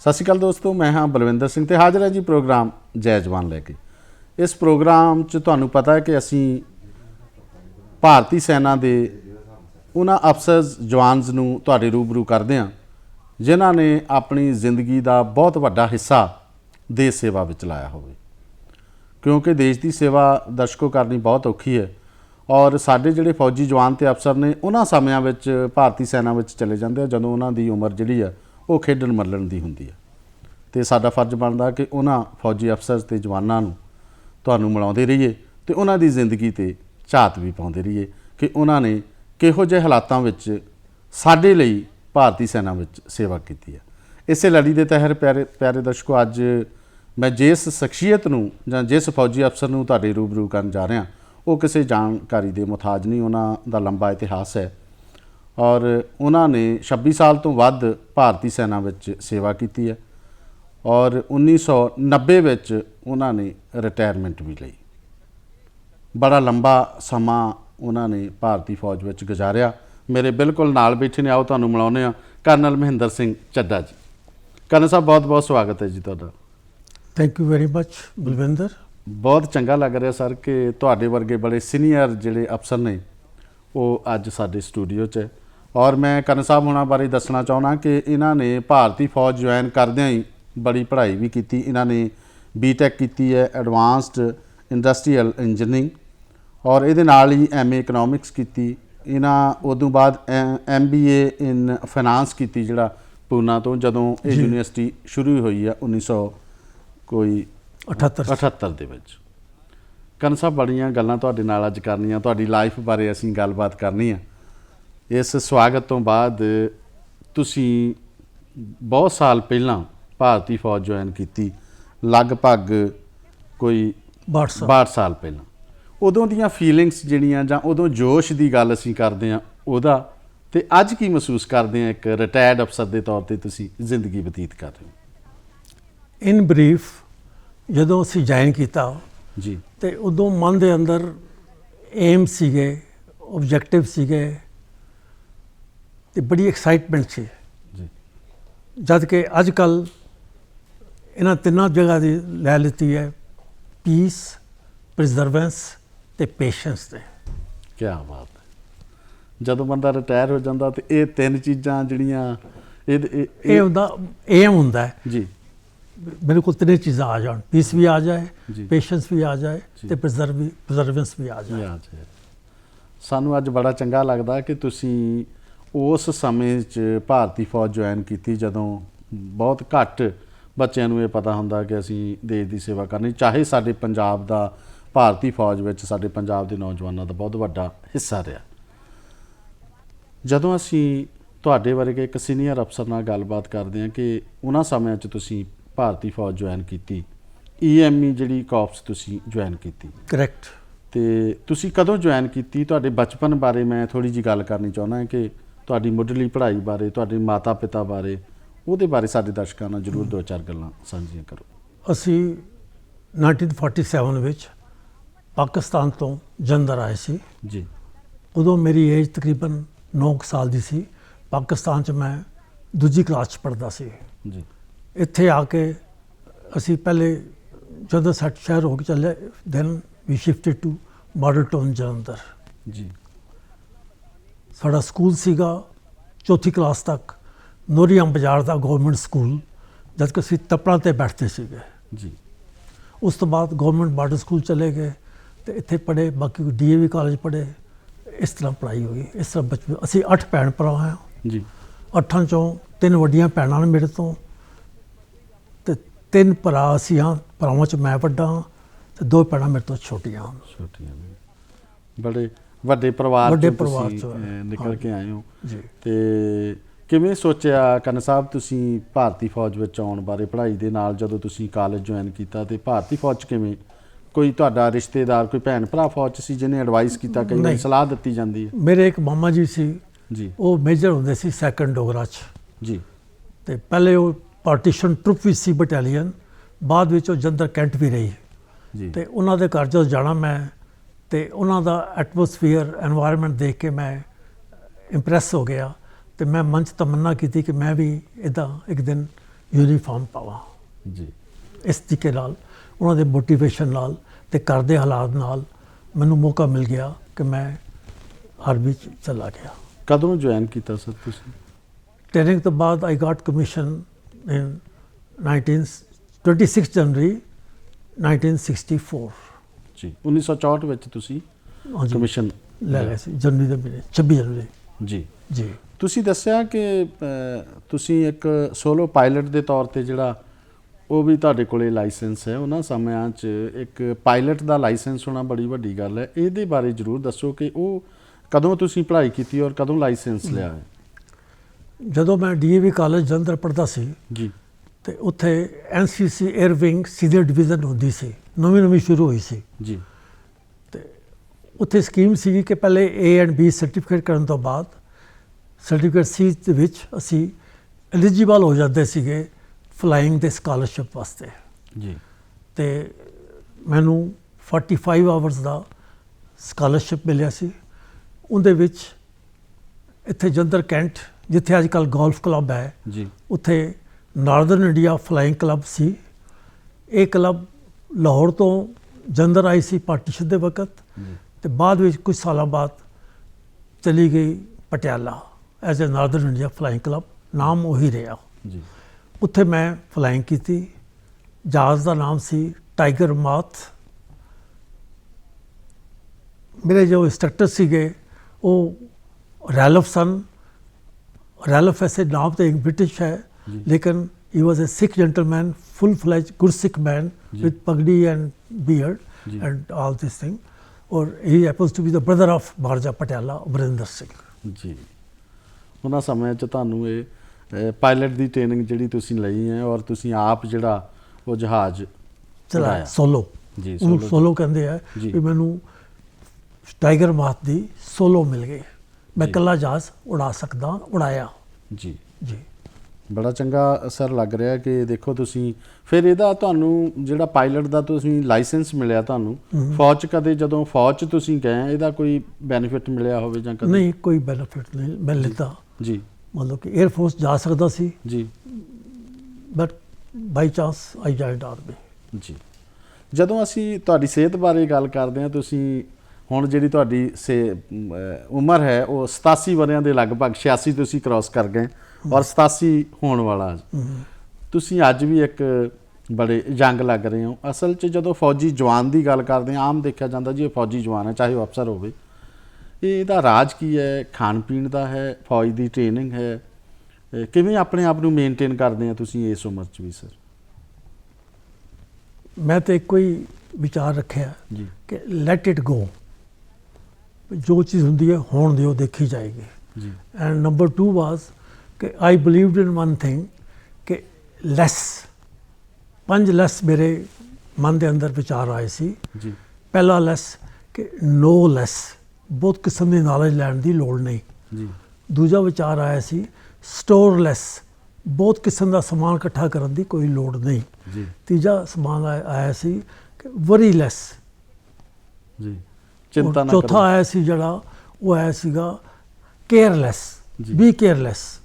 ਸਤਿ ਸ਼੍ਰੀ ਅਕਾਲ ਦੋਸਤੋ, ਮੈਂ ਹਾਂ ਬਲਵਿੰਦਰ ਸਿੰਘ ਤੇ ਹਾਜ਼ਰ ਹਾਂ ਜੀ ਪ੍ਰੋਗਰਾਮ ਜੈ ਜਵਾਨ ਲੈ ਕੇ। ਇਸ ਪ੍ਰੋਗਰਾਮ 'ਚ ਤੁਹਾਨੂੰ ਪਤਾ ਹੈ ਕਿ ਅਸੀਂ ਭਾਰਤੀ ਸੈਨਾ ਦੇ ਉਹਨਾਂ ਅਫਸਰਸ ਜਵਾਨਸ ਨੂੰ ਤੁਹਾਡੇ ਰੂਬਰੂ ਕਰਦੇ ਹਾਂ, ਜਿਨ੍ਹਾਂ ਨੇ ਆਪਣੀ ਜ਼ਿੰਦਗੀ ਦਾ ਬਹੁਤ ਵੱਡਾ ਹਿੱਸਾ ਦੇਸ਼ ਸੇਵਾ ਵਿੱਚ ਲਾਇਆ ਹੋਵੇ। ਕਿਉਂਕਿ ਦੇਸ਼ ਦੀ ਸੇਵਾ ਦਰਸ਼ਕੋ ਕਰਨੀ ਬਹੁਤ ਔਖੀ ਹੈ ਔਰ ਸਾਡੇ ਜਿਹੜੇ ਫੌਜੀ ਜਵਾਨ ਤੇ ਅਫਸਰ ਨੇ, ਉਹਨਾਂ ਸਮਿਆਂ ਵਿੱਚ ਭਾਰਤੀ ਸੈਨਾ ਵਿੱਚ ਚਲੇ ਜਾਂਦੇ ਆ, ਜਦੋਂ ਉਹਨਾਂ ਦੀ ਉਮਰ ਜਿਹੜੀ ਆ, ਉਹ ਖੇਡਣ ਮੱਲਣ ਦੀ ਹੁੰਦੀ ਆ। ਤੇ ਸਾਡਾ ਫਰਜ਼ ਬਣਦਾ ਕਿ ਉਹਨਾਂ ਫੌਜੀ ਅਫਸਰ ਤੇ ਜਵਾਨਾਂ ਨੂੰ ਤੁਹਾਨੂੰ ਮਿਲਾਉਂਦੇ ਰਹੀਏ ਤੇ ਉਹਨਾਂ ਦੀ ਜ਼ਿੰਦਗੀ ਤੇ ਝਾਤ ਵੀ ਪਾਉਂਦੇ ਰਹੀਏ ਕਿ ਉਹਨਾਂ ਨੇ ਕਿਹੋ ਜਿਹੇ ਹਾਲਾਤਾਂ ਵਿੱਚ ਸਾਡੇ ਲਈ ਭਾਰਤੀ ਸੈਨਾ ਵਿੱਚ ਸੇਵਾ ਕੀਤੀ ਹੈ। ਇਸੇ ਲੜੀ ਦੇ ਤਹਿਰ ਪਿਆਰੇ ਪਿਆਰੇ ਦਰਸ਼ਕੋ, ਅੱਜ ਮੈਂ ਜਿਸ ਸ਼ਖਸੀਅਤ ਨੂੰ ਜਾਂ ਜਿਸ ਫੌਜੀ ਅਫਸਰ ਨੂੰ ਤੁਹਾਡੇ ਰੂਬਰੂ ਕਰਨ ਜਾ ਰਿਹਾ, ਉਹ ਕਿਸੇ ਜਾਣਕਾਰੀ ਦੇ ਮੁਤਾਜ ਨਹੀਂ, ਉਹਨਾਂ ਦਾ ਲੰਬਾ ਇਤਿਹਾਸ ਹੈ ਔਰ ਉਹਨਾਂ ਨੇ 26 ਸਾਲ ਤੋਂ ਵੱਧ ਭਾਰਤੀ ਸੈਨਾ ਵਿੱਚ ਸੇਵਾ ਕੀਤੀ ਹੈ। ਔਰ 1990 ਵਿੱਚ ਉਹਨਾਂ ਨੇ ਰਿਟਾਇਰਮੈਂਟ ਵੀ ਲਈ। ਬੜਾ ਲੰਬਾ ਸਮਾਂ ਉਹਨਾਂ ਨੇ ਭਾਰਤੀ ਫੌਜ ਵਿੱਚ ਗੁਜ਼ਾਰਿਆ। ਮੇਰੇ ਬਿਲਕੁਲ ਨਾਲ ਬੈਠੇ ਨੇ ਆਓ ਤੁਹਾਨੂੰ ਮਿਲਾਉਂਦੇ ਆ ਕਰਨਲ ਮਹਿੰਦਰ ਸਿੰਘ ਚੱਡਾ ਜੀ। ਕਰਨਲ ਸਾਹਿਬ ਬਹੁਤ ਬਹੁਤ ਸਵਾਗਤ ਹੈ ਜੀ ਤੁਹਾਡਾ। Thank you very much Balwinder. ਬਹੁਤ ਚੰਗਾ ਲੱਗ ਰਿਹਾ ਸਰ ਕਿ ਤੁਹਾਡੇ ਵਰਗੇ ਬੜੇ ਸੀਨੀਅਰ ਜਿਹੜੇ ਅਫਸਰ ਨੇ ਉਹ ਅੱਜ ਸਾਡੇ ਸਟੂਡੀਓ 'ਚ ਹੈ। ਔਰ ਮੈਂ ਕਰਨ ਸਾਹਿਬ ਹੁਣਾਂ ਬਾਰੇ ਦੱਸਣਾ ਚਾਹੁੰਦਾ ਕਿ ਇਹਨਾਂ ਨੇ ਭਾਰਤੀ ਫੌਜ ਜੁਆਇਨ ਕਰਦਿਆਂ ਹੀ ਬੜੀ ਪੜ੍ਹਾਈ ਵੀ ਕੀਤੀ। ਇਹਨਾਂ ਨੇ ਬੀਟੈਕ ਕੀਤੀ ਹੈ ਐਡਵਾਂਸਡ ਇੰਡਸਟਰੀਅਲ ਇੰਜੀਨੀਅਰਿੰਗ ਔਰ ਇਹਦੇ ਨਾਲ ਹੀ ਐਮਏ ਇਕਨੋਮਿਕਸ ਕੀਤੀ। ਇਹਨਾਂ ਉਦੋਂ ਬਾਅਦ ਐਮਬੀਏ ਇਨ ਫਾਈਨਾਂਸ ਕੀਤੀ ਜਿਹੜਾ ਪੂਨਾ ਤੋਂ ਜਦੋਂ ਇਹ। ਯੂਨੀਵਰਸਿਟੀ ਸ਼ੁਰੂ ਹੋਈ ਆ 1900 ਕੋਈ 78 78 ਦੇ ਵਿੱਚ। ਕਰਨ ਸਾਹਿਬ ਬੜੀਆਂ ਗੱਲਾਂ ਤੁਹਾਡੇ ਨਾਲ ਅੱਜ ਕਰਨੀਆਂ। ਤੁਹਾਡੀ ਲਾਈਫ ਬਾਰੇ ਅਸੀਂ ਗੱਲਬਾਤ ਕਰਨੀ ਆ ਇਸ ਸਵਾਗਤ ਤੋਂ ਬਾਅਦ ਤੁਸੀਂ ਬਹੁਤ ਸਾਲ ਪਹਿਲਾਂ ਭਾਰਤੀ ਫੌਜ ਜੁਆਇਨ ਕੀਤੀ ਲਗਭਗ ਕੋਈ 62 ਸਾਲ। 62 ਸਾਲ ਪਹਿਲਾਂ। ਉਦੋਂ ਦੀਆਂ ਫੀਲਿੰਗਸ ਜਿਹੜੀਆਂ ਜਾਂ ਉਦੋਂ ਜੋਸ਼ ਦੀ ਗੱਲ ਅਸੀਂ ਕਰਦੇ ਆ ਉਹਦਾ ਤੇ ਅੱਜ ਕੀ ਮਹਿਸੂਸ ਕਰਦੇ ਆ ਇੱਕ ਰਿਟਾਇਰਡ ਅਫਸਰ ਦੇ ਤੌਰ ਤੇ ਤੁਸੀਂ ਜ਼ਿੰਦਗੀ ਬਤੀਤ ਕਰ ਰਹੇ ਹੋ? ਇਨ ਬਰੀਫ ਜਦੋਂ ਅਸੀਂ ਜੁਆਇਨ ਕੀਤਾ ਜੀ। ਤੇ ਉਦੋਂ ਮਨ ਦੇ ਅੰਦਰ ਏਮ ਸੀਗੇ ਆਬਜੈਕਟਿਵ ਸੀਗੇ ਤੇ ਬੜੀ ਐਕਸਾਈਟਮੈਂਟ ਸੀ। ਜੀ। ਜਦ ਕਿ ਅੱਜ ਕੱਲ ਇਹਨਾਂ ਤਿੰਨਾਂ ਜਗ੍ਹਾ ਦੀ ਲੈ ਲਿੱਤੀ ਹੈ ਪੀਸ ਪ੍ਰੀਜ਼ਰਵੈਂਸ ਤੇ ਪੇਸ਼ੈਂਸ ਤੇ। ਕੀ ਬਾਤ ਹੈ। ਜਦੋਂ ਬੰਦਾ ਰਿਟਾਇਰ ਹੋ ਜਾਂਦਾ ਤੇ ਇਹ ਤਿੰਨ ਚੀਜ਼ਾਂ ਜਿਹੜੀਆਂ ਇਹ ਇਹ- ਇਹ ਇਹ ਹੁੰਦਾ ਹੁੰਦਾ ਜੀ। ਮੇਰੇ ਕੋਲ ਤਿੰਨੇ ਚੀਜ਼ਾਂ ਆ ਜਾਣ। ਪੀਸ ਵੀ ਆ ਜਾਏ। ਪੇਸ਼ੈਂਸ ਵੀ ਆ ਜਾਏ। ਤੇ ਪ੍ਰੀਜ਼ਰਵ ਪ੍ਰੀਜ਼ਰਵੈਂਸ ਵੀ ਆ ਜਾਏ। ਸਾਨੂੰ ਅੱਜ ਬੜਾ ਚੰਗਾ ਲੱਗਦਾ ਕਿ ਤੁਸੀਂ ਉਸ ਸਮੇਂ 'ਚ ਭਾਰਤੀ ਫੌਜ ਜੁਆਇਨ ਕੀਤੀ ਜਦੋਂ ਬਹੁਤ ਘੱਟ ਬੱਚਿਆਂ ਨੂੰ ਇਹ ਪਤਾ ਹੁੰਦਾ ਕਿ ਅਸੀਂ ਦੇਸ਼ ਦੀ ਸੇਵਾ ਕਰਨੀ ਚਾਹੇ ਸਾਡੇ ਪੰਜਾਬ ਦਾ ਭਾਰਤੀ ਫੌਜ ਵਿੱਚ ਸਾਡੇ ਪੰਜਾਬ ਦੇ ਨੌਜਵਾਨਾਂ ਦਾ ਬਹੁਤ ਵੱਡਾ ਹਿੱਸਾ ਰਿਹਾ। ਜਦੋਂ ਅਸੀਂ ਤੁਹਾਡੇ ਵਰਗੇ ਇੱਕ ਸੀਨੀਅਰ ਅਫਸਰ ਨਾਲ ਗੱਲਬਾਤ ਕਰਦੇ ਹਾਂ ਕਿ ਉਹਨਾਂ ਸਮਿਆਂ 'ਚ ਤੁਸੀਂ ਭਾਰਤੀ ਫੌਜ ਜੁਆਇਨ ਕੀਤੀ ਈਐਮਈ ਜਿਹੜੀ ਕਾਰਪਸ ਤੁਸੀਂ ਜੁਆਇਨ ਕੀਤੀ। ਕਰੈਕਟ ਤੇ ਤੁਸੀਂ ਕਦੋਂ ਜੁਆਇਨ ਕੀਤੀ? ਤੁਹਾਡੇ ਬਚਪਨ ਬਾਰੇ ਮੈਂ ਥੋੜੀ ਜੀ ਗੱਲ ਕਰਨੀ ਚਾਹੁੰਦਾ ਹਾਂ ਕਿ ਤੁਹਾਡੀ ਮੁੱਢਲੀ ਪੜ੍ਹਾਈ ਬਾਰੇ ਤੁਹਾਡੇ ਮਾਤਾ-ਪਿਤਾ ਬਾਰੇ ਉਹਦੇ ਬਾਰੇ ਸਾਡੇ ਦਰਸ਼ਕਾਂ ਨਾਲ ਜਰੂਰ ਦੋ ਚਾਰ ਗੱਲਾਂ ਸਾਂਝੀਆਂ ਕਰੋ। ਅਸੀਂ 1947 ਵਿੱਚ ਪਾਕਿਸਤਾਨ ਤੋਂ ਜੰਦਰ ਆਏ ਸੀ। ਜੀ। ਉਦੋਂ ਮੇਰੀ ਏਜ ਤਕਰੀਬਨ 9 ਸਾਲ ਦੀ ਸੀ। ਪਾਕਿਸਤਾਨ 'ਚ ਮੈਂ ਦੂਜੀ ਕਲਾਸ 'ਚ ਪੜ੍ਹਦਾ ਸੀ। ਜੀ। ਇੱਥੇ ਆ ਕੇ ਅਸੀਂ ਪਹਿਲੇ ਜਦੋਂ ਸੱਟ ਸ਼ਹਿਰ ਹੋ ਕੇ ਚੱਲੇ then we shifted to Model Town Jalandhar. ਜੀ। ਸਾਡਾ ਸਕੂਲ ਸੀਗਾ ਚੌਥੀ ਕਲਾਸ ਤੱਕ। ਨੋਰੀਆਮ ਬਾਜ਼ਾਰ ਦਾ ਗਵਰਨਮੈਂਟ ਸਕੂਲ ਜਦ ਕਿ ਅਸੀਂ ਤਪੜਾ ਤੇ ਬੈਠਦੇ ਸੀਗੇ। ਜੀ। ਉਸ ਤੋਂ ਬਾਅਦ ਗਵਰਨਮੈਂਟ ਮਾਡਲ ਸਕੂਲ ਚਲੇ ਗਏ ਤੇ ਇੱਥੇ ਪੜ੍ਹੇ ਬਾਕੀ ਡੀਏਵੀ ਕਾਲਜ ਪੜ੍ਹੇ ਇਸ ਤਰ੍ਹਾਂ ਪੜ੍ਹਾਈ ਹੋਈ। ਇਸ ਤਰ੍ਹਾਂ ਬਚਪਨ ਅਸੀਂ ਅੱਠ ਭੈਣ ਭਰਾ ਹਾਂ। ਜੀ। ਅੱਠਾਂ ਚੋਂ ਤਿੰਨ ਵੱਡੀਆਂ ਭੈਣਾਂ ਨੇ ਮੇਰੇ ਤੋਂ। ਤੇ ਤਿੰਨ ਭਰਾ ਅਸੀਂ ਹਾਂ ਭਰਾਵਾਂ ਚ ਮੈਂ ਵੱਡਾ ਹਾਂ ਤੇ ਦੋ ਭੈਣਾਂ ਮੇਰੇ ਤੋਂ ਛੋਟੀਆਂ ਹਨ। ਛੋਟੀਆਂ ਬੜੇ ਵੱਡੇ ਪਰਿਵਾਰ ਵੱਡੇ ਪਰਿਵਾਰ ਚੋਂ, ਨਿਕਲ। ਕੇ ਆਏ ਹੋ। ਜੀ। ਤੇ ਕਿਵੇਂ ਸੋਚਿਆ ਕੰਨ ਸਾਹਿਬ ਤੁਸੀਂ ਭਾਰਤੀ ਫੌਜ ਵਿੱਚ ਆਉਣ ਬਾਰੇ ਪੜ੍ਹਾਈ ਦੇ ਨਾਲ ਜਦੋਂ ਤੁਸੀਂ ਕਾਲਜ ਜੁਆਇਨ ਕੀਤਾ ਤੇ ਭਾਰਤੀ ਫੌਜ 'ਚ ਕਿਵੇਂ? ਕੋਈ ਤੁਹਾਡਾ ਰਿਸ਼ਤੇਦਾਰ ਕੋਈ ਭੈਣ ਭਰਾ ਫੌਜ 'ਚ ਸੀ ਜਿਹਨੇ ਐਡਵਾਈਸ ਕੀਤਾ ਕਈ ਵਾਰ ਸਲਾਹ ਦਿੱਤੀ ਜਾਂਦੀ ਹੈ? ਮੇਰੇ ਇੱਕ ਮਾਮਾ ਜੀ ਸੀ ਜੀ। ਉਹ ਮੇਜਰ ਹੁੰਦੇ ਸੀ ਸੈਕੰਡ ਡੋਗਰਾ 'ਚ। ਜੀ। ਤੇ ਪਹਿਲੇ ਉਹ ਪਾਰਟੀਸ਼ਨ ਟਰੁਪ ਵੀ ਸੀ ਬਟਾਲੀਅਨ ਬਾਅਦ ਵਿੱਚ ਉਹ ਜੰਦਰ ਕੈਂਟ ਵੀ ਰਹੀ। ਜੀ। ਤੇ ਉਹਨਾਂ ਦੇ ਘਰ ਜਦੋਂ ਜਾਣਾ ਮੈਂ ਤੇ ਉਹਨਾਂ ਦਾ ਐਟਮੋਸਫੀਅਰ এনवायरमेंट ਦੇਖ ਕੇ ਮੈਂ ਇੰਪ੍ਰੈਸ ਹੋ ਗਿਆ। ਤੇ ਮੈਂ ਮਨ 'ਚ ਤਮੰਨਾ ਕੀਤੀ ਕਿ ਮੈਂ ਵੀ ਇਦਾਂ ਇੱਕ ਦਿਨ ਯੂਨੀਫਾਰਮ ਪਾਵਾਂ। ਜੀ। ਇਸ ਤਰੀਕੇ ਨਾਲ ਉਹਨਾਂ ਦੇ ਮੋਟੀਵੇਸ਼ਨ ਨਾਲ ਤੇ ਘਰ ਦੇ ਹਾਲਾਤ ਨਾਲ ਮੈਨੂੰ ਮੌਕਾ ਮਿਲ ਗਿਆ ਕਿ ਮੈਂ ਆਰਮੀ ਚ ਚਲਾ ਗਿਆ। ਕਦੋਂ ਜੁਆਇਨ ਕੀਤਾ ਸਰ ਤੁਸੀਂ? ਟ੍ਰੇਨਿੰਗ ਤੋਂ ਬਾਅਦ ਆਈ ਗਾਟ ਕਮਿਸ਼ਨ ਇਨ 19 26 ਜਨਵਰੀ 1964 ਜੀ। 1964 ਵਿੱਚ ਤੁਸੀਂ ਕਮਿਸ਼ਨ ਲੈ ਗਏ ਸੀ ਜਨਵਰੀ ਦੇ ਮਹੀਨੇ 26 ਜਨਵਰੀ ਜੀ। ਜੀ। ਤੁਸੀਂ ਦੱਸਿਆ ਕਿ ਤੁਸੀਂ ਇੱਕ ਸੋਲੋ ਪਾਇਲਟ ਦੇ ਤੌਰ ਤੇ ਜਿਹੜਾ ਉਹ ਵੀ ਤੁਹਾਡੇ ਕੋਲੇ ਲਾਇਸੈਂਸ ਹੈ ਉਹਨਾਂ ਸਮਿਆਂ 'ਚ ਇੱਕ ਪਾਇਲਟ ਦਾ ਲਾਇਸੈਂਸ ਹੋਣਾ ਬੜੀ ਵੱਡੀ ਗੱਲ ਹੈ। ਇਹਦੇ ਬਾਰੇ ਜਰੂਰ ਦੱਸੋ ਕਿ ਉਹ ਕਦੋਂ ਤੁਸੀਂ ਪੜ੍ਹਾਈ ਕੀਤੀ ਔਰ ਕਦੋਂ ਲਾਇਸੈਂਸ ਲਿਆ ਹੈ? ਜਦੋਂ ਮੈਂ ਡੀਏਵੀ ਕਾਲਜ ਜਲੰਧਰ ਪੜ੍ਹਦਾ ਸੀ ਜੀ। ਤੇ ਉੱਥੇ NCC air wing senior division ਹੁੰਦੀ ਸੀ ਨਵੀਂ ਨਵੀਂ ਸ਼ੁਰੂ ਹੋਈ ਸੀ। ਜੀ। ਉੱਥੇ ਸਕੀਮ ਸੀ ਕਿ ਪਹਿਲੇ A ਐਂਡ B ਸਰਟੀਫਿਕੇਟ ਕਰਨ ਤੋਂ ਬਾਅਦ ਸਰਟੀਫਿਕੇਟ ਸੀ ਦੇ ਵਿੱਚ ਅਸੀਂ ਐਲੀਜੀਬਲ ਹੋ ਜਾਂਦੇ ਸੀਗੇ ਫਲਾਈਂਗ ਦੇ ਸਕਾਲਰਸ਼ਿਪ ਵਾਸਤੇ। ਜੀ। ਤੇ ਮੈਨੂੰ 45 ਆਵਰਸ ਦਾ ਸਕਾਲਰਸ਼ਿਪ ਮਿਲਿਆ ਸੀ। ਉਹਦੇ ਵਿੱਚ ਇੱਥੇ ਜੰਦਰ ਕੈਂਟ ਜਿੱਥੇ ਅੱਜ ਕੱਲ ਗੋਲਫ ਕਲੱਬ ਹੈ ਜੀ। ਉੱਥੇ ਨਾਰਦਰਨ ਇੰਡੀਆ ਫਲਾਈਂਗ ਕਲੱਬ ਸੀ। ਇਹ ਕਲੱਬ ਲਾਹੌਰ ਤੋਂ ਜੰਦਰ ਆਈ ਸੀ ਪਾਰਟੀਸ਼ਨ ਦੇ ਵਕਤ। ਤੇ ਬਾਅਦ ਵਿੱਚ ਕੁਝ ਸਾਲਾਂ ਬਾਅਦ ਚਲੀ ਗਈ Patiala as a Northern India Flying Club ਨਾਮ ਉਹੀ ਰਿਹਾ ਜੀ ਉੱਥੇ ਮੈਂ ਫਲਾਈਂਗ ਕੀਤੀ ਜਹਾਜ਼ ਦਾ ਨਾਮ ਸੀ ਟਾਈਗਰ ਮਾਥ ਮੇਰੇ ਜੋ ਇੰਸਟ੍ਰਕਟਰ ਸੀਗੇ ਉਹ ਰੈਲਫ ਸਨ ਰੈਲਫ ਐਸੇ ਨਾਮ ਤੇ ਇੱਕ ਬ੍ਰਿਟਿਸ਼ ਹੈ। ਲੇਕਿਨ ਹੀ was a Sikh gentleman full fledged Gursikh ਮੈਨ ਜੀ। With pagri and beard. And all this thing ਔਰ he happens to be the brother of Maharaja Patiala Amarinder Singh. ਜੀ। ਉਹਨਾਂ ਸਮਿਆਂ 'ਚ ਤੁਹਾਨੂੰ ਇਹ ਪਾਇਲਟ ਦੀ ਟ੍ਰੇਨਿੰਗ ਜਿਹੜੀ ਤੁਸੀਂ ਲਈ ਹੈ ਔਰ ਤੁਸੀਂ ਆਪ ਜਿਹੜਾ ਉਹ ਜਹਾਜ਼ ਚਲਾਇਆ। ਸੋਲੋ ਜੀ solo ਸੋਲੋ ਕਹਿੰਦੇ ਆ। ਵੀ ਮੈਨੂੰ ਟਾਈਗਰ ਮਾਥ ਦੀ ਸੋਲੋ ਮਿਲ ਗਈ। ਮੈਂ। ਇਕੱਲਾ ਜਹਾਜ਼ ਉਡਾ ਸਕਦਾ ਉਡਾਇਆ। ਜੀ। ਜੀ। ਬੜਾ ਚੰਗਾ ਸਰ ਲੱਗ ਰਿਹਾ ਕਿ ਦੇਖੋ ਤੁਸੀਂ ਫਿਰ ਇਹਦਾ ਤੁਹਾਨੂੰ ਜਿਹੜਾ ਪਾਇਲਟ ਦਾ ਤੁਸੀਂ ਲਾਇਸੈਂਸ ਮਿਲਿਆ ਤੁਹਾਨੂੰ ਫੌਜ 'ਚ ਕਦੇ ਜਦੋਂ ਫੌਜ 'ਚ ਤੁਸੀਂ ਗਏ ਇਹਦਾ ਕੋਈ ਬੈਨੀਫਿਟ ਮਿਲਿਆ ਹੋਵੇ ਜਾਂ ਕਦੇ? ਨਹੀਂ ਕੋਈ ਬੈਨੀਫਿਟ ਨਹੀਂ ਮੈਂ ਲਿੱਤਾ। ਜੀ। ਮਤਲਬ ਕਿ 에ਅਰ ਫੋਰਸ ਜਾ ਸਕਦਾ ਸੀ। ਜੀ। But by chance I joined army ਜੀ। ਜਦੋਂ ਅਸੀਂ ਤੁਹਾਡੀ ਸਿਹਤ ਬਾਰੇ ਗੱਲ ਕਰਦੇ ਹਾਂ ਤੁਸੀਂ ਹੁਣ ਜਿਹੜੀ ਤੁਹਾਡੀ ਸੇ ਉਮਰ ਹੈ ਉਹ 87 ਵਰਿਆਂ ਦੇ ਲਗਭਗ 86 ਤੁਸੀਂ ਕ੍ਰਾਸ ਕਰ ਗਏ। ਔਰ 87 ਹੋਣ ਵਾਲਾ ਤੁਸੀਂ ਅੱਜ ਵੀ ਇੱਕ ਬੜੇ ਯੰਗ ਲੱਗ ਰਹੇ ਹੋ। ਅਸਲ 'ਚ ਜਦੋਂ ਫੌਜੀ ਜਵਾਨ ਦੀ ਗੱਲ ਕਰਦੇ ਹਾਂ ਆਮ ਦੇਖਿਆ ਜਾਂਦਾ ਜੀ ਇਹ ਫੌਜੀ ਜਵਾਨ ਹੈ ਚਾਹੇ ਉਹ ਅਫਸਰ ਹੋਵੇ। ਇਹ ਇਹਦਾ ਰਾਜ ਕੀ ਹੈ? ਖਾਣ ਪੀਣ ਦਾ ਹੈ ਫੌਜ ਦੀ ਟ੍ਰੇਨਿੰਗ ਹੈ। ਕਿਵੇਂ ਆਪਣੇ ਆਪ ਨੂੰ ਮੇਨਟੇਨ ਕਰਦੇ ਆ ਤੁਸੀਂ ਇਸ ਉਮਰ 'ਚ ਵੀ ਸਰ ਮੈਂ ਤੇ ਇੱਕੋ ਹੀ ਵਿਚਾਰ ਰੱਖਿਆ ਜੀ। ਕਿ ਲੈਟ ਇਟ ਗੋ ਜੋ ਚੀਜ਼ ਹੁੰਦੀ ਹੈ ਹੋਣ ਦਿਓ ਦੇਖੀ ਜਾਏਗੀ। ਜੀ। ਐਂਡ ਨੰਬਰ 2 ਵਾਸ ਕਿ ਆਈ ਬਲੀਵਡ ਇਨ ਵਨ ਥਿੰਗ ਕਿ ਲੈਸ ਪੰਜ ਲੈਸ ਮੇਰੇ ਮਨ ਦੇ ਅੰਦਰ ਵਿਚਾਰ ਆਏ ਸੀ। ਜੀ। ਪਹਿਲਾ ਲੈਸ ਕਿ ਨੋ ਲੈਸ ਬਹੁਤ ਕਿਸਮ ਦੀ ਨੌਲੇਜ ਲੈਣ ਦੀ ਲੋੜ ਨਹੀਂ। ਜੀ। ਦੂਜਾ ਵਿਚਾਰ ਆਇਆ ਸੀ ਸਟੋਰ ਲੈਸ ਬਹੁਤ ਕਿਸਮ ਦਾ ਸਮਾਨ ਇਕੱਠਾ ਕਰਨ ਦੀ ਕੋਈ ਲੋੜ ਨਹੀਂ। ਜੀ। ਤੀਜਾ ਸਮਾਨ ਆਇਆ ਸੀ ਕਿ ਵਰੀ ਲੈਸ ਜੀ। ਚਿੰਤਾ ਨਾ ਚੌਥਾ ਕਰੋ। ਆਇਆ ਸੀ ਜਿਹੜਾ ਉਹ ਆਇਆ ਸੀਗਾ ਕੇਅਰਲੈਸ। ਬੀ ਕੇਅਰਲੈਸ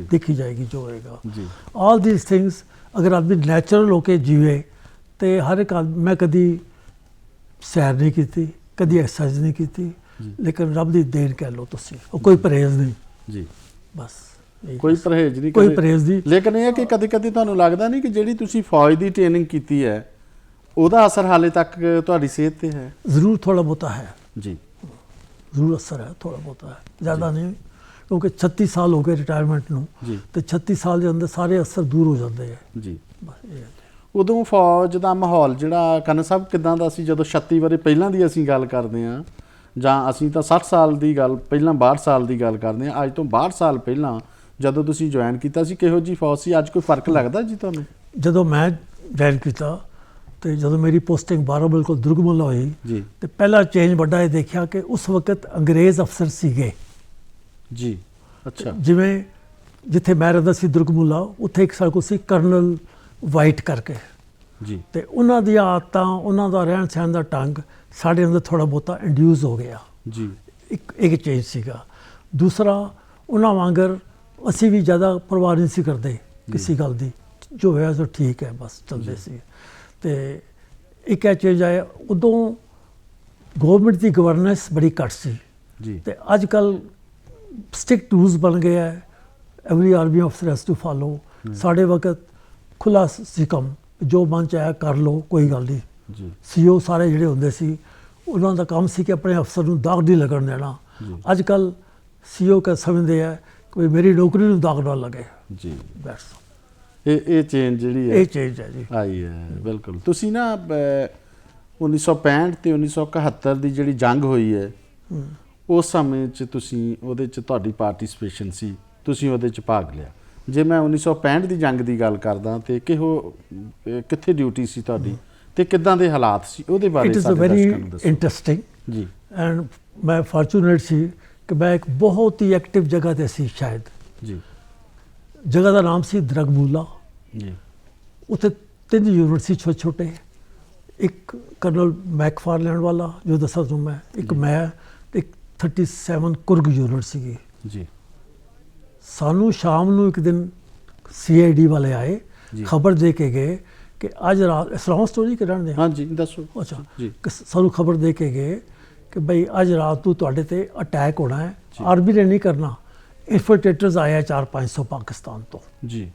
ਦੇਖੀ ਜਾਏਗੀ ਜੋ ਹੋਏਗਾ। ਜੀ। ਆਲ ਥੀਸ ਥਿੰਗਸ ਅਗਰ ਆਦਮੀ ਨੈਚੁਰਲ ਹੋ ਕੇ ਜੀਵੇ ਤੇ ਹਰ ਇੱਕ ਮੈਂ ਕਦੀ ਸੈਰ ਨਹੀਂ ਕੀਤੀ ਕਦੀ ਐਕਸਰਸਾਈਜ਼ ਨਹੀਂ ਕੀਤੀ। ਲੇਕਿਨ ਰੱਬ ਦੀ ਦੇਣ ਕਹਿ ਲਓ ਤੁਸੀਂ। ਉਹ ਕੋਈ ਪਰਹੇਜ਼ ਨਹੀਂ। ਜੀ। ਬਸ ਕੋਈ ਪਰਹੇਜ਼ ਨਹੀਂ ਕੋਈ ਪਰਹੇਜ਼ ਨਹੀਂ। ਲੇਕਿਨ ਇਹ ਹੈ ਕਿ ਕਦੇ ਕਦੇ ਤੁਹਾਨੂੰ ਲੱਗਦਾ ਨਹੀਂ ਕਿ ਜਿਹੜੀ ਤੁਸੀਂ ਫੌਜ ਦੀ ਟ੍ਰੇਨਿੰਗ ਕੀਤੀ ਹੈ ਉਹਦਾ ਅਸਰ ਹਾਲੇ ਤੱਕ ਤੁਹਾਡੀ ਸਿਹਤ ਤੇ ਹੈ? ਜ਼ਰੂਰ ਥੋੜਾ ਬਹੁਤਾ ਹੈ। ਜੀ। ਜ਼ਰੂਰ ਅਸਰ ਹੈ ਥੋੜਾ ਬਹੁਤਾ ਹੈ। ਜ਼ਿਆਦਾ ਨਹੀਂ। ਕਿਉਂਕਿ 36 ਸਾਲ ਹੋ ਗਏ ਰਿਟਾਇਰਮੈਂਟ ਨੂੰ ਤੇ 36 ਸਾਲ ਦੇ ਅੰਦਰ ਸਾਰੇ ਅਸਰ ਦੂਰ ਹੋ ਜਾਂਦੇ ਹੈ ਜੀ। ਬਸ ਇਹ ਹੈ। ਉਦੋਂ ਫੌਜ ਦਾ ਮਾਹੌਲ ਜਿਹੜਾ ਕਨ ਸਾਹਿਬ ਕਿਦਾਂ ਦਾ ਸੀ ਜਦੋਂ 36 ਵਾਰੇ ਪਹਿਲਾਂ ਦੀ ਅਸੀਂ ਗੱਲ ਕਰਦੇ ਹਾਂ? ਜਾਂ ਅਸੀਂ ਤਾਂ 60 ਸਾਲ ਦੀ ਗੱਲ ਪਹਿਲਾਂ 62 ਸਾਲ ਦੀ ਗੱਲ ਕਰਦੇ ਹਾਂ ਅੱਜ ਤੋਂ 62 ਸਾਲ ਪਹਿਲਾਂ ਜਦੋਂ ਤੁਸੀਂ ਜੁਆਇਨ ਕੀਤਾ ਸੀ ਕਿਹੋ ਜੀ ਫੌਜ ਸੀ? ਅੱਜ ਕੋਈ ਫ਼ਰਕ ਲੱਗਦਾ ਜੀ ਤੁਹਾਨੂੰ? ਜਦੋਂ ਮੈਂ ਜੁਆਇਨ ਕੀਤਾ ਤੇ ਜਦੋਂ ਮੇਰੀ ਪੋਸਟਿੰਗ ਬਾਰਾਮੂਲਾ ਕੋਲ ਦੁਰਗਮੁਲਾ ਹੋਈ ਤੇ ਪਹਿਲਾ ਚੇਂਜ ਵੱਡਾ ਇਹ ਦੇਖਿਆ ਕਿ ਉਸ ਵਕਤ ਅੰਗਰੇਜ਼ ਅਫਸਰ ਸੀਗੇ। ਜੀ। ਅੱਛਾ। ਜਿਵੇਂ ਜਿੱਥੇ ਮੈਂ ਰਹਿੰਦਾ ਸੀ ਦੁਰਗਮੁਲਾ ਉੱਥੇ ਇੱਕ ਸਾਡੇ ਕੋਲ ਸੀ ਕਰਨਲ ਵਾਈਟ ਕਰਕੇ। ਜੀ। ਤੇ ਉਹਨਾਂ ਦੀਆਂ ਆਦਤਾਂ ਉਹਨਾਂ ਦਾ ਰਹਿਣ ਸਹਿਣ ਦਾ ਢੰਗ ਸਾਡੇ ਅੰਦਰ ਥੋੜਾ ਬਹੁਤਾ ਇੰਡਿਊਸ ਹੋ ਗਿਆ। ਜੀ। ਇੱਕ ਇੱਕ ਚੇਂਜ ਸੀਗਾ। ਦੂਸਰਾ ਉਹਨਾਂ ਵਾਂਗਰ ਅਸੀਂ ਵੀ ਜ਼ਿਆਦਾ ਪਰਵਾਹ ਨਹੀਂ ਸੀ ਕਰਦੇ ਕਿਸੇ ਗੱਲ ਦੀ। ਜੋ ਹੋਇਆ ਸੋ ਠੀਕ ਹੈ ਬਸ ਚੱਲਦੇ ਸੀ ਤੇ ਇੱਕ ਇਹ ਚੀਜ਼ ਆਇਆ ਉਦੋਂ ਗਵਰਨਮੈਂਟ ਦੀ ਗਵਰਨੈਂਸ ਬੜੀ ਘੱਟ ਸੀ। ਜੀ। ਤੇ ਅੱਜ ਕੱਲ ਸਟ੍ਰਿਕਟ ਰੂਲਸ ਬਣ ਗਏ ਹੈ every army officer has to follow ਸਾਡੇ ਵਕਤ ਖੁੱਲਾ ਸੀ ਕੰਮ। ਜੋ ਮਨ ਚ ਆਇਆ ਕਰ ਲਓ ਕੋਈ ਗੱਲ ਨਹੀਂ। ਜੀ। ਸੀਓ ਸਾਰੇ ਜਿਹੜੇ ਹੁੰਦੇ ਸੀ ਉਹਨਾਂ ਦਾ ਕੰਮ ਸੀ ਕਿ ਆਪਣੇ ਅਫਸਰ ਨੂੰ ਦਾਗ ਨਹੀਂ ਲੱਗਣ ਦੇਣਾ। ਅੱਜ ਕੱਲ ਸੀਓ ਕਹ ਸਮਝਦੇ ਆ ਕਿ ਵੀ ਮੇਰੀ ਨੌਕਰੀ ਨੂੰ ਦਾਗ ਨਾ ਲੱਗੇ। ਜੀ। ਬਸ ਇਹ ਇਹ ਚੇਂਜ ਜਿਹੜੀ ਹੈ ਇਹ ਚੇਂਜ ਹੈ ਜੀ। ਆਈ ਹੈ ਬਿਲਕੁਲ। ਤੁਸੀਂ ਨਾ ਅਹ, 1965 ਤੇ 1971 ਦੀ ਜਿਹੜੀ ਜੰਗ ਹੋਈ ਹੈ। ਉਸ ਸਮੇਂ 'ਚ ਤੁਸੀਂ ਉਹਦੇ 'ਚ ਤੁਹਾਡੀ ਪਾਰਟਿਸਿਪੇਸ਼ਨ ਸੀ ਤੁਸੀਂ ਉਹਦੇ 'ਚ ਭਾਗ ਲਿਆ। ਜੇ ਮੈਂ 1965 ਦੀ ਜੰਗ ਦੀ ਗੱਲ ਕਰਦਾ ਤੇ ਕਿਹੋ ਕਿੱਥੇ ਡਿਊਟੀ ਸੀ ਤੁਹਾਡੀ ਤੇ ਕਿੱਦਾਂ ਦੇ ਹਾਲਾਤ ਸੀ? ਉਹਦੇ ਬਾਰੇ ਇਟ ਇਜ਼ ਅ ਸਾਡੇ ਵੈਰੀ ਦਰਸ਼ਕਾਂ ਨੂੰ ਦੱਸੋ। ਇੰਟਰਸਟਿੰਗ ਜੀ। ਐਂਡ ਮੈਂ ਫਾਰਚੂਨੇਟ ਸੀ ਕਿ ਮੈਂ ਇੱਕ ਬਹੁਤ ਹੀ ਐਕਟਿਵ ਜਗ੍ਹਾ ਤੇ ਸੀ ਸ਼ਾਇਦ। ਜੀ। ਜਗ੍ਹਾ ਦਾ ਨਾਮ ਸੀ ਦਰਗਮੂਲਾ। ਜੀ। ਉੱਥੇ ਤਿੰਨ ਯੂਨਿਟ ਸੀ ਛੋਟੇ। ਛੋਟੇ ਇੱਕ ਕਰਨਲ ਮੈਕਫਾਰਲੈਂਡ ਵਾਲਾ ਜੋ ਦੱਸਾਂ ਤੁਹਾਨੂੰ ਮੈਂ। ਇੱਕ ਮੈਂ ਇੱਕ 37 ਕੁਰਗ ਯੂਨਿਟ ਸੀਗੀ। ਜੀ। ਸਾਨੂੰ ਸ਼ਾਮ ਨੂੰ ਇੱਕ ਦਿਨ ਸੀਆਈਡੀ ਵਾਲੇ ਆਏ। ਖਬਰ ਦੇ ਕੇ ਗਏ ਕਿ ਅੱਜ ਰਾਤ ਇਸਲਾਮ ਸਟੋਰੀ ਕਰਨ ਦੇ ਹਾਂਜੀ ਦੱਸੋ। ਅੱਛਾ। ਜੀ। ਸਾਨੂੰ ਖਬਰ ਦੇ ਕੇ ਗਏ ਕਿ ਭਈ ਅੱਜ ਰਾਤ ਨੂੰ ਤੁਹਾਡੇ ਤੇ ਅਟੈਕ ਹੋਣਾ ਹੈ। ਆਰਮੀ ਨੇ ਨਹੀਂ ਕਰਨਾ। ਇਨਫਿਲਟ੍ਰੇਟਰਸ ਆਇਆ 4-500 ਪਾਕਿਸਤਾਨ ਤੋਂ। ਜੀ।